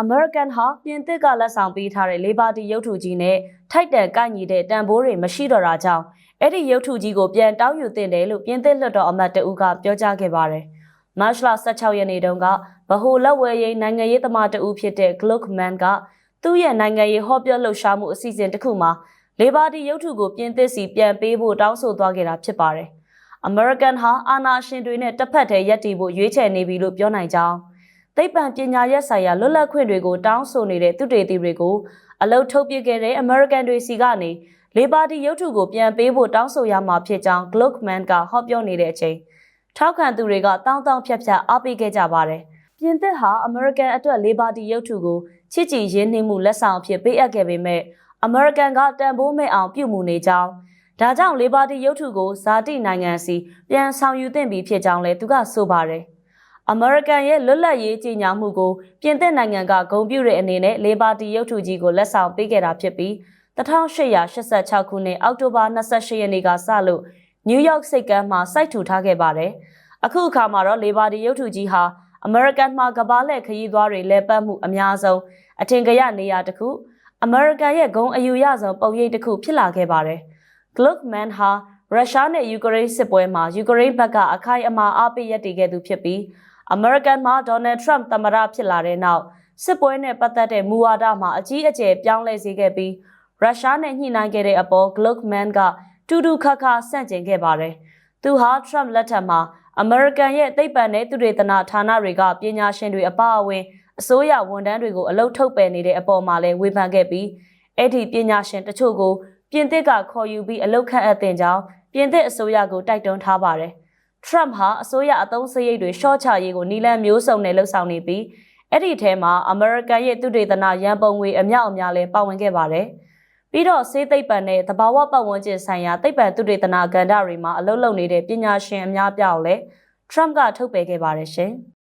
အမေရိကန်ဟာပြင်သစ်ကလက်ဆောင်ပေးထားတဲ့လေဘာတီရုပ်ထုကြီးနဲ့ထိုက်တန်ကိုက်ညီတဲ့တန်ဖိုးတွေမရှိတော့တာကြောင့်အဲ့ဒီရုပ်ထုကြီးကိုပြန်တောင်းယူသင့်တယ်လို့ပြင်သစ်လွှတ်တော်အမတ်တဦးကပြောကြားခဲ့ပါတယ်။မတ်လ16ရက်နေ့တုန်းကဗဟိုလက်ဝဲရေးနိုင်ငံရေးသမားတဦးဖြစ်တဲ့ Gluckman ကသူ့ရဲ့နိုင်ငံရေးဟောပြောလှုပ်ရှားမှုအစီအစဉ်တစ်ခုမှာလေဘာတီရုပ်ထုကိုပြင်သစ်စီပြန်ပေးဖို့တောင်းဆိုသွားခဲ့တာဖြစ်ပါတယ်။ American ဟာအာဏာရှင်တွေနဲ့တစ်ဖက်တည်းရပ်တည်ဖို့ရွေးချယ်နေပြီလို့ပြောနိုင်ကြောင်း သိပ္ပံပညာရပ်ဆိုင်ရာလွတ်လပ်ခွင့်တွေကိုတောင်းဆိုနေတဲ့သူတေသီတွေကိုအလုတ်ထုတ်ပြခဲ့တဲ့ American တွေစီကနေလေပါတီရုပ်ထုကိုပြန်ပေးဖို့တောင်းဆိုရမှာဖြစ်ကြောင်း Gluckman ကဟောပြောနေတဲ့အချိန်ထောက်ခံသူတွေကတောင်းတောင်းဖြတ်ဖြတ်အားပေးခဲ့ကြပါတယ်။ပြင်သစ်ဟာ American အတွက်လေပါတီရုပ်ထုကိုချစ်ကြည်ရင်းနှီးမှုလက်ဆောင်အဖြစ်ပေးအပ်ခဲ့ပေမဲ့ American ကတန်ဖိုးမဲ့အောင်ပြုမှုနေကြောင်းဒါကြောင့်လေပါတီရုပ်ထုကိုဇာတိနိုင်ငံစီပြန်ဆောင်ယူသင့်ပြီဖြစ်ကြောင်းလည်းသူကဆိုပါတယ်။ American ရဲ့လွတ်လပ်ရေးကြီးညာမှုကိုပြင်သစ်နိုင်ငံကဂုဏ်ပြုတဲ့အနေနဲ့လေပါတီရုပ်ထုကြီးကိုလက်ဆောင်ပေးခဲ့တာဖြစ်ပြီး1886ခုနှစ်အောက်တိုဘာ28ရက်နေ့ကစလို့နယူးယောက်စိတ်ကမ်းမှာစိုက်ထူထားခဲ့ပါတယ်။အခုအခါမှာတော့လေပါတီရုပ်ထုကြီးဟာ American မှာကဘာလက်ခရီးသွားတွေလဲပတ်မှုအများဆုံးအထင်ကရနေရာတစ်ခု American ရဲ့ဂုံအယူရဆုံးပုံရိပ်တစ်ခုဖြစ်လာခဲ့ပါတယ်။ Gluckman ဟာရုရှားနဲ့ယူကရိန်းစစ်ပွဲမှာယူကရိန်းဘက်ကအခိုင်အမာအားပေးရည်တည်ခဲ့သူဖြစ်ပြီး American မှာ Donald Trump သမ္မတဖြစ်လာတဲ့နောက်စစ်ပွဲနဲ့ပတ်သက်တဲ့မူဝါဒမှာအကြီးအကျယ်ပြောင်းလဲစေခဲ့ပြီးရုရှားနဲ့ညှိနှိုင်းခဲ့တဲ့အပေါ် Gluckman ကတူတူခါခါဆန့်ကျင်ခဲ့ပါတယ်။သူဟာ Trump လက်ထက်မှာ American ရဲ့သိပ္ပံနဲ့သူတေသနဌာနတွေကပညာရှင်တွေအပါအဝင်အစိုးရဝန်ထမ်းတွေကိုအလုတ်ထုတ်ပယ်နေတဲ့အပေါ်မှာလည်းဝေဖန်ခဲ့ပြီးအဲ့ဒီပညာရှင်တချို့ကိုပြင်သစ်ကခေါ်ယူပြီးအလုတ်ခန့်အပ်တင်ကြောင်းပြင်သစ်အစိုးရကိုတိုက်တွန်းထားပါတယ်။ Trump ဟာအစိုးရအသုံးစရိတ်တွေရှော့ချရေးကိုနီလန်မျိုးစုံနဲ့လှုပ်ဆောင်နေပြီးအဲ့ဒီထဲမှာ American ရဲ့သူတေသနရန်ပုံငွေအမြောက်အများလည်းပါဝင်ခဲ့ပါတယ်။ပြီးတော့စေးသိပ္ပံနဲ့သဘာဝပတ်ဝန်းကျင်ဆိုင်ရာသိပ္ပံသူတေသနကဏ္ဍတွေမှာအလုပ်လုပ်နေတဲ့ပညာရှင်အများပြားကိုလည်း Trump ကထုတ်ပယ်ခဲ့ပါတယ်ရှင်။